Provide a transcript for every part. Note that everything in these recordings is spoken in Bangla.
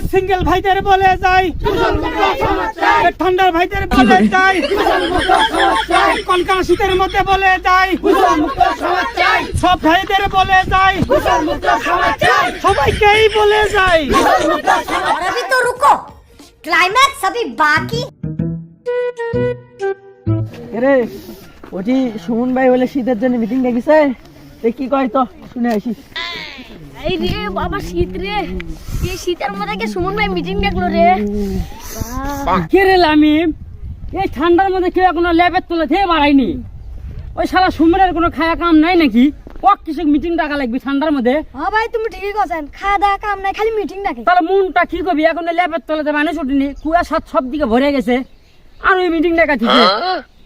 সমাজ সিঙ্গেল ভাইদের বলে যাই। ঠান্ডার ভাইদের বলে যাই। কনকা শীতের মধ্যে বলে যাই। সব ভাইদের বলে যাই। সবাইকেই বলে যাই। তো রুকো। ক্লাইম্যাক্স अभी বাকি। রে ওটি সুমন ভাই বলে শীতের জন্য মিটিং দেখিস কি কয় তো? শুনে আসিস এই রে বাবা শীত রে। এই শীতের মধ্যে কে সুমন ভাই মিটিং ডাকলো রে? কে রে আমি? এই ঠান্ডার মধ্যে কেউ এখনও ল্যাবের তোলে থেকে বাড়াইনি ওই সারা সুমনের কোনো খায়া কাম নাই নাকি? ওক কিছু মিটিং ডাকা লাগবে ঠান্ডার মধ্যে? হ্যাঁ ভাই তুমি ঠিকই কথা খাওয়া দাওয়া কাম নাই খালি মিটিং ডাকে। তাহলে মনটা কি করবি? এখন ল্যাবের তলাতে মানুষ উঠিনি কুয়া সাত সব দিকে ভরে গেছে। আর ওই মিটিং ডাকা ঠিক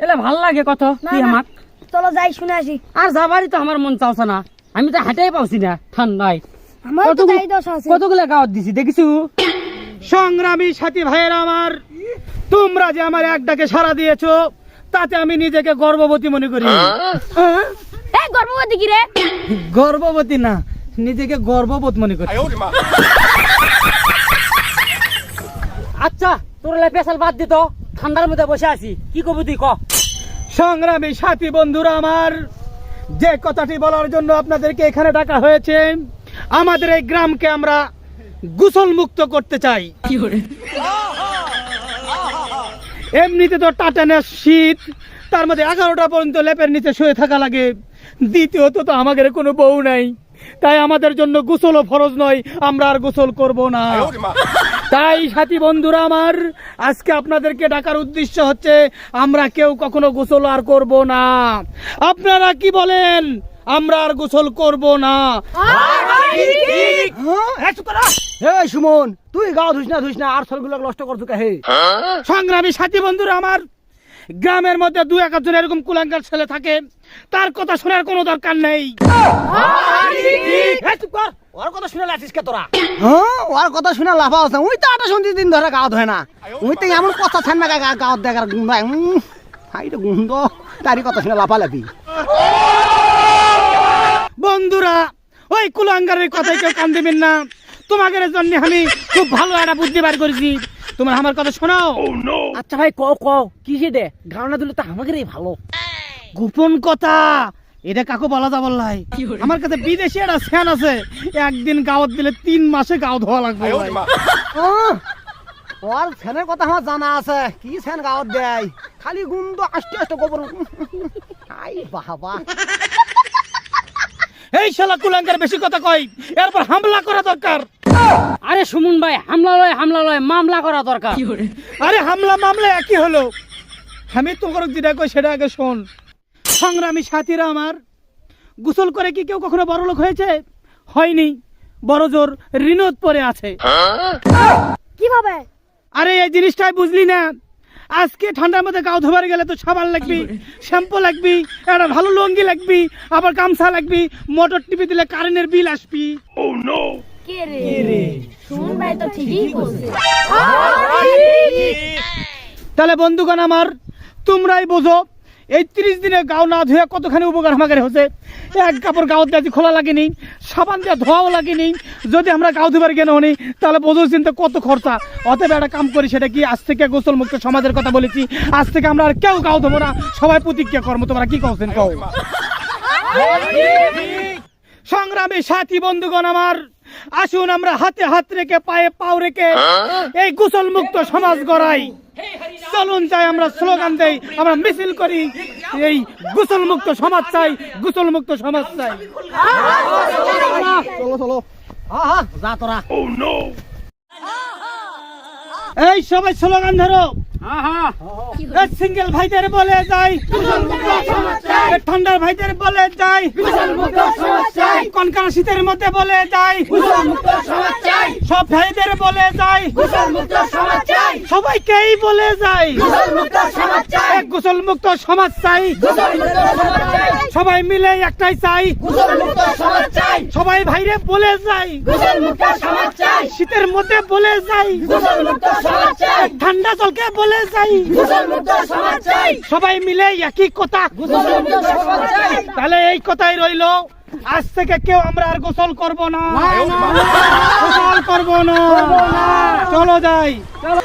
এলে ভালো লাগে কত? তুই আমার চলো যাই শুনে আসি। আর যাবারই তো আমার মন চাওছে না। আমি তো হাঁটাই পাচ্ছি না ঠান্ডায়। কতগুলো- গাওয়াত দিছি? দেখিছু? সংগ্রামী সাথী ভাইয়েরা আমার তোমরা যে আমার এক ডাকে সাড়া দিয়েছ তাতে আমি নিজেকে গর্ভবতী মনে করি। হ্যাঁ? গর্ভবতী কি রে? গর্ভবতী না নিজেকে গর্ভবোধ মনে করি। আচ্ছা তোর পেশাল বাদ দিত ঠান্ডার মধ্যে বসে আছি। কি কবি তুই ক? সংগ্রামী সাথী বন্ধুরা আমার যে কথাটি বলার জন্য আপনাদেরকে এখানে ডাকা হয়েছে আমাদের এই গ্রামকে আমরা গোসল মুক্ত করতে চাই। এমনিতে তো টাটানের শীত তার মধ্যে এগারোটা পর্যন্ত লেপের নিচে শুয়ে থাকা লাগে। দ্বিতীয়ত তো আমাদের কোনো বউ নাই। তাই আমাদের জন্য গোসলও ফরজ নয় আমরা আর গোসল করব না। তাই সাথী বন্ধুরা আমার আজকে আপনাদেরকে ডাকার উদ্দেশ্য হচ্ছে আমরা কেউ কখনো গোসল আর করব না। আপনারা কি বলেন? আমরা আর গোসল করব না সুমন তুই গাও ধুস না ধুস না আর সলগুলো নষ্ট করছ হে সংগ্রামী সাথী বন্ধুরা আমার গ্রামের মধ্যে দু এক একজন এরকম কুলাঙ্গার ছেলে থাকে তার কথা শোনার কোনো দরকার নেই ওর কথা শুনে কে তোরা হ্যাঁ ওর কথা শুনে লাফা আছে ওই তো আটা সন্ধি দিন ধরে গাওয়াত হয় না ওই তো এমন কথা ছান না গা গাওয়াত দেখার গুন্ড হাইটা গুন্ড তারই কথা শুনে লাফা লাফি বন্ধুরা ওই কুলাঙ্গারের কথাই কেউ কান দিবেন না। তোমাদের জন্য আমি খুব ভালো একটা বুদ্ধি বার করেছি। তোমরা আমার কথা শোনাও। আচ্ছা ভাই ক ক কি সে দে? গাওনা দিলে তো আমাদেরই ভালো। গোপন কথা এটা কাকু বলা যাব লাই আমার কাছে বিদেশি একটা ফ্যান আছে। একদিন গাওয়াত দিলে তিন মাসে গাও ধোয়া লাগবে ভাই। ওর ফ্যানের কথা আমার জানা আছে। কি ফ্যান গাওয়াত দেয়? খালি গুন্ড আস্তে আস্তে গোবর। আই বাবা। এই শালা কুলাঙ্গার বেশি কথা কয়। এরপর হামলা করা দরকার। আরে সুমন ভাই হামলা লয় হামলা লয় মামলা করা দরকার। আরে হামলা মামলা একই হলো। আমি তোমার যেটা কই সেটা আগে শোন। সংগ্রামী সাথীরা আমার গোসল করে কি কেউ কখনো বড় লোক হয়েছে? হয়নি। বড় জোর ঋণত পরে আছে। কীভাবে আরে এই জিনিসটাই বুঝলি না। আজকে ঠান্ডার মধ্যে গাও ধোবার গেলে তো সাবান লাগবি শ্যাম্পু লাগবি একটা ভালো লঙ্গি লাগবি আবার গামছা লাগবি মোটর টিপি দিলে কারেন্টের বিল আসবি। কে রে? সুমন ভাই তো ঠিকই বলছে। তাহলে বন্ধুগণ আমার তোমরাই বোঝো এই ত্রিশ দিনে গাও না ধুয়ে কতখানি উপকার আমাদের হচ্ছে এক কাপড় গাও দিয়ে খোলা লাগেনি, সাবান দিয়ে ধোয়াও লাগেনি। যদি আমরা গাও ধুবার কেন হনি তাহলে বোঝো চিন্তা কত খরচা? অতএব একটা কাম করি, সেটা কি আজ থেকে গোসল মুক্ত সমাজের কথা বলেছি। আজ থেকে আমরা আর কেউ গাও ধোবো না। সবাই প্রতিজ্ঞা কর্ম তোমরা কি কওছেন কও? সংগ্রামী সাথী বন্ধুগণ আমার আসুন আমরা হাতে হাত রেখে পায়ে পাও রেখে এই গোসল মুক্ত সমাজ গড়াই। চলুন চাই আমরা স্লোগান দেই আমরা মিছিল করি এই গোসল মুক্ত সমাজ চাই গোসল মুক্ত সমাজ চাই। চলো চলো হ্যাঁ হ্যাঁ যা তোরা এই সবাই স্লোগান ধরো। সিঙ্গেল ভাইদের বলে যাই। ঠান্ডার ভাইদের বলে যাই। কনকানা শীতের মধ্যে বলে যাই। সব ভাইদের বলে যাই। সবাইকেই বলে যাই। গোসল মুক্ত সমাজ চাই। সবাই মিলে একটাই চাই। সবাই ভাইরে বলে যাই। শীতের মধ্যে বলে যাই। ঠান্ডা জলকে বলে যাই। সবাই মিলে একই কথা। তাহলে এই কথাই রইল। আজ থেকে কেউ আমরা আর গোসল করব না। গোসল করব না। চলো যাই। চলো।